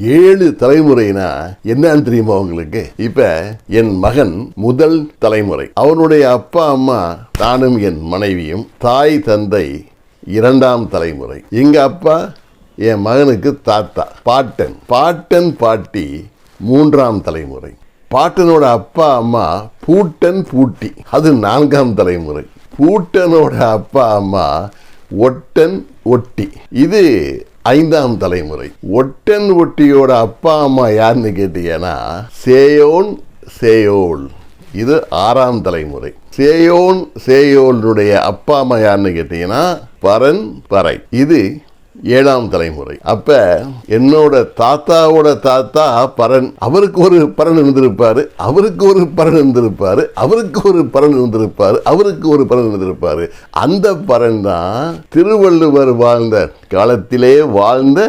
ஏழு தலைமுறைனா என்னன்னு தெரியுமா உங்களுக்கு? இப்ப என் மகன் முதல் தலைமுறை. அவனுடைய அப்பா அம்மா தானும் என் மனைவியும் தாய் தந்தை இரண்டாம் தலைமுறை. எங்க அப்பா என் மகனுக்கு தாத்தா பாட்டன். பாட்டன் பாட்டி மூன்றாம் தலைமுறை. பாட்டனோட அப்பா அம்மா பூட்டன் பூட்டி. அது நான்காம் தலைமுறை. பூட்டனோட அப்பா அம்மா ஒட்டன் ஒட்டி. இது ஐந்தாம் தலைமுறை. ஒட்டன் ஒட்டியோட அப்பா அம்மா யாருன்னு கேட்டீங்கன்னா சேயோன் சேயோல். இது ஆறாம் தலைமுறை. சேயோன் சேயோனுடைய அப்பா அம்மா யாருன்னு கேட்டீங்கன்னா பரன் பறை. இது ஏழாம் தலைமுறை. அப்ப என்னோட தாத்தாவோட தாத்தா பரன் அவருக்கு ஒரு பரன் இருந்திருப்பாரு அவருக்கு ஒரு பரன் இருந்திருப்பாரு அவருக்கு ஒரு பரன் இருந்திருப்பாரு அவருக்கு ஒரு பரன் இருந்திருப்பாரு. அந்த பரன் தான் திருவள்ளுவர் வாழ்ந்த காலத்திலே வாழ்ந்த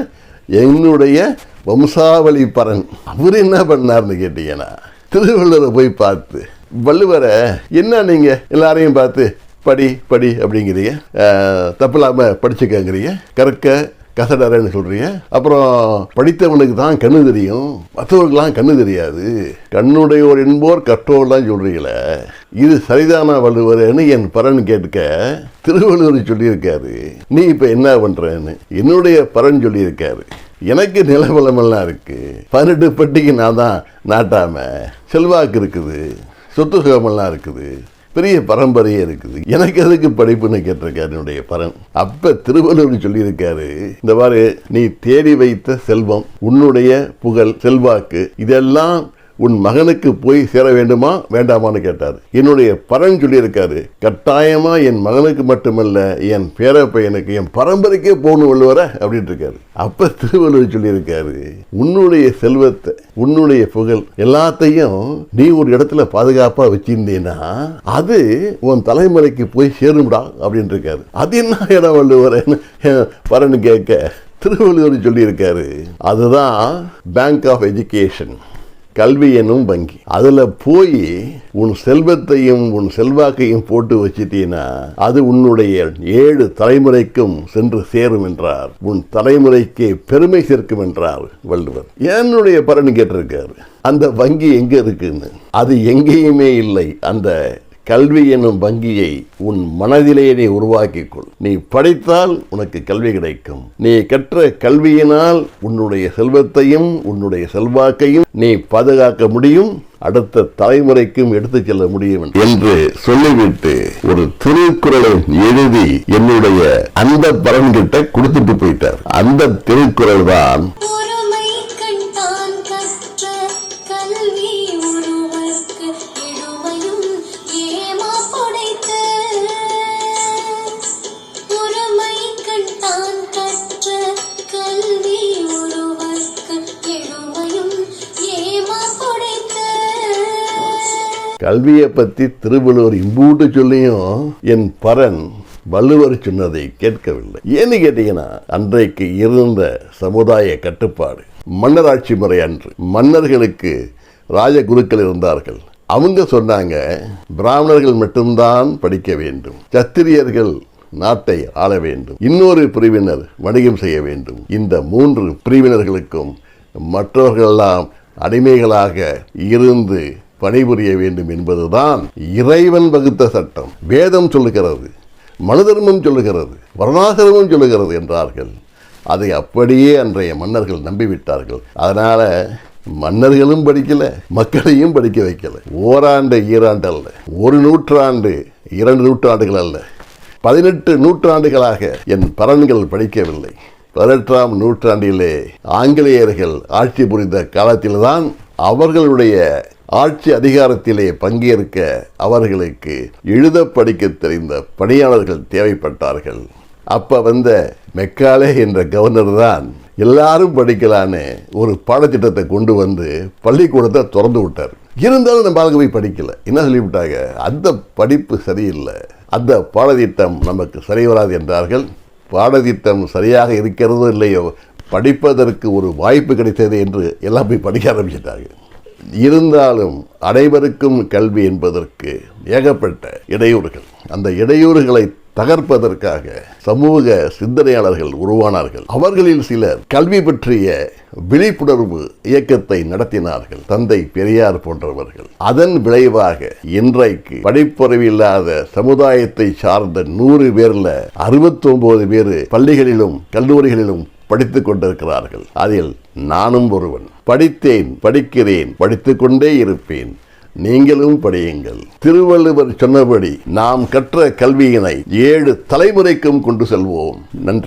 என்னுடைய வம்சாவளி பரன். அவர் என்ன பண்ணார்னு கேட்டீங்கன்னா திருவள்ளுவரை போய் பார்த்து வள்ளுவரை என்ன நீங்க எல்லாரையும் பார்த்து படி படி அப்படிங்கிறீங்க. தப்பு இல்லாமல் படிச்சுக்கங்கிறீங்க. கற்க கசடரன்னு சொல்கிறீங்க அப்புறம் படித்தவனுக்கு தான் கண்ணு தெரியும். மற்றவர்களுக்கெல்லாம் கண்ணு தெரியாது. கண்ணுடையோர் என்போர் கற்றோர்லாம் சொல்கிறீங்களே இது சரிதானா வள்ளுவர்னு என் பரன் கேட்க திருவள்ளுவர் சொல்லியிருக்காரு. நீ இப்போ என்ன பண்ணுறன்னு என்னுடைய பரன் சொல்லியிருக்காரு. எனக்கு நிலவளமெல்லாம் இருக்குது பதினெட்டு பட்டிக்கு நான் தான் நாட்டாமல் செல்வாக்கு இருக்குது. சொத்து சுகமெல்லாம் இருக்குது. பெரிய பரம்பரையே இருக்குது. எனக்கு எதுக்கு படிப்புன்னு கேட்டிருக்காரு என்னுடைய பரன். அப்ப திருவள்ளுவர் சொல்லியிருக்காரு இந்த மாதிரி நீ தேடி வைத்த செல்வம் உன்னுடைய புகழ் செல்வாக்கு இதெல்லாம் உன் மகனுக்கு போய் சேர வேண்டுமா? வேண்டாமான்னு கேட்டார். என்னுடைய பரன் சொல்லியிருக்காரு கட்டாயமா என் மகனுக்கு மட்டுமல்ல என் பேர பையனுக்கு என் பரம்பரைக்கே போகணும் வள்ளுவர அப்படின்ட்டு இருக்காரு அப்ப திருவள்ளுவர் சொல்லியிருக்காரு உன்னுடைய செல்வத்தை உன்னுடைய புகழ் எல்லாத்தையும் நீ ஒரு இடத்துல பாதுகாப்பா வச்சிருந்தீன்னா அது உன் தலைமுறைக்கு போய் சேரும்டா அப்படின்னு இருக்காரு அது என்ன இடம் வள்ளுவரன்னு பரன் கேட்க திருவள்ளுவர் சொல்லியிருக்காரு அதுதான் பேங்க் ஆஃப் எஜுகேஷன் கல்வி எனும் வங்கி. அதுல போய் உன் செல்வத்தையும் உன் செல்வாக்கையும் போட்டு வச்சிட்டீங்கன்னா அது உன்னுடைய ஏழு தலைமுறைக்கும் சென்று சேரும் என்றார். உன் தலைமுறைக்கு பெருமை சேர்க்கும் என்றார் வள்ளுவர். என்னுடைய பலன் கேட்டிருக்காரு அந்த வங்கி எங்க இருக்குன்னு? அது எங்கேயுமே இல்லை. அந்த கல்வி என்னும் வங்கியை உன் மனதிலே நீ உருவாக்கிக் கொள் நீ படித்தால் உனக்கு கல்வி கிடைக்கும். நீ கற்ற கல்வியினால் உன்னுடைய செல்வத்தையும் உன்னுடைய செல்வாக்கையும் நீ பாதுகாக்க முடியும். அடுத்த தலைமுறைக்கும் எடுத்துச் செல்ல முடியும் என்று சொல்லிவிட்டு ஒரு திருக்குறளை எழுதி என்னுடைய அந்த பலன்கிட்ட கொடுத்துட்டு போயிட்டார். அந்த திருக்குறள் தான் கல்வியை பத்தி திருவள்ளுவர் இம்பூட்டு சொல்லியும் என் பரன் வள்ளுவர் சொன்னதை கேட்கவில்லை. ஏன்னு கேட்டீங்கன்னா அன்றைக்கு இருந்த சமுதாய கட்டுப்பாடு மன்னராட்சி முறை அன்று மன்னர்களுக்கு ராஜகுருக்கள் இருந்தார்கள். அவங்க சொன்னாங்க பிராமணர்கள் மட்டும்தான் படிக்க வேண்டும் சத்திரியர்கள் நாட்டை ஆள வேண்டும் இன்னொரு பிரிவினர் வணிகம் செய்ய வேண்டும். இந்த மூன்று பிரிவினர்களுக்கும் மற்றவர்களெல்லாம் அடிமைகளாக இருந்து பணிபுரிய வேண்டும் என்பதுதான் இறைவன் வகுத்த சட்டம். வேதம் சொல்லுகிறது மனுதர்மம் சொல்லுகிறது வருணாசிரமம் சொல்லுகிறது என்றார்கள். அதை அப்படியே அன்றைய மன்னர்கள் நம்பிவிட்டார்கள். அதனால மன்னர்களும் படிக்கல மக்களையும் படிக்க வைக்கல. ஓராண்டு ஈராண்டு அல்ல ஒரு நூற்றாண்டு இரண்டு நூற்றாண்டுகள் அல்ல பதினெட்டு நூற்றாண்டுகளாக என் பரன்கள் படிக்கவில்லை. பதினெட்டாம் நூற்றாண்டிலே ஆங்கிலேயர்கள் ஆட்சி புரிந்த காலத்தில்தான் அவர்களுடைய ஆட்சி அதிகாரத்திலே பங்கேற்க அவர்களுக்கு எழுத படிக்க தெரிந்த பணியாளர்கள் தேவைப்பட்டார்கள். அப்ப வந்த மெக்காலே என்ற கவர்னர் தான் எல்லாரும் படிக்கலான்னு ஒரு பாடத்திட்டத்தை கொண்டு வந்து பள்ளிக்கூடத்தை திறந்து விட்டார். இருந்தாலும் நம்ம ஆளுங்க போய் படிக்கல. என்ன சொல்லிவிட்டாங்க அந்த படிப்பு சரியில்லை. அந்த பாடத்திட்டம் நமக்கு சரி வராது என்றார்கள். பாடத்திட்டம் சரியாக இருக்கிறதோ இல்லையோ படிப்பதற்கு ஒரு வாய்ப்பு கிடைத்தது என்று எல்லாம் போய் படிக்க ஆரம்பிச்சிட்டாங்க. இருந்தாலும் அனைவருக்கும் கல்வி என்பதற்கு ஏகப்பட்ட இடையூறுகள். அந்த இடையூறுகளை தகர்ப்பதற்காக சமூக சிந்தனையாளர்கள் உருவானார்கள். அவர்களில் சிலர் கல்வி பற்றிய விழிப்புணர்வு இயக்கத்தை நடத்தினார்கள். தந்தை பெரியார் போன்றவர்கள். அதன் விளைவாக இன்றைக்கு படிப்பறிவில்லாத சமுதாயத்தை சார்ந்த நூறு பேர்ல அறுபத்தி ஒன்பது பேர் பள்ளிகளிலும் கல்லூரிகளிலும் படித்துக் கொண்டிருக்கிறார்கள். அதில் நானும் ஒருவன். படித்தேன் படிக்கிறேன் படித்துக் கொண்டே இருப்பேன். நீங்களும் படியுங்கள். திருவள்ளுவர் சொன்னபடி நாம் கற்ற கல்வியினை ஏழு தலைமுறைக்கும் கொண்டு செல்வோம். நன்றி.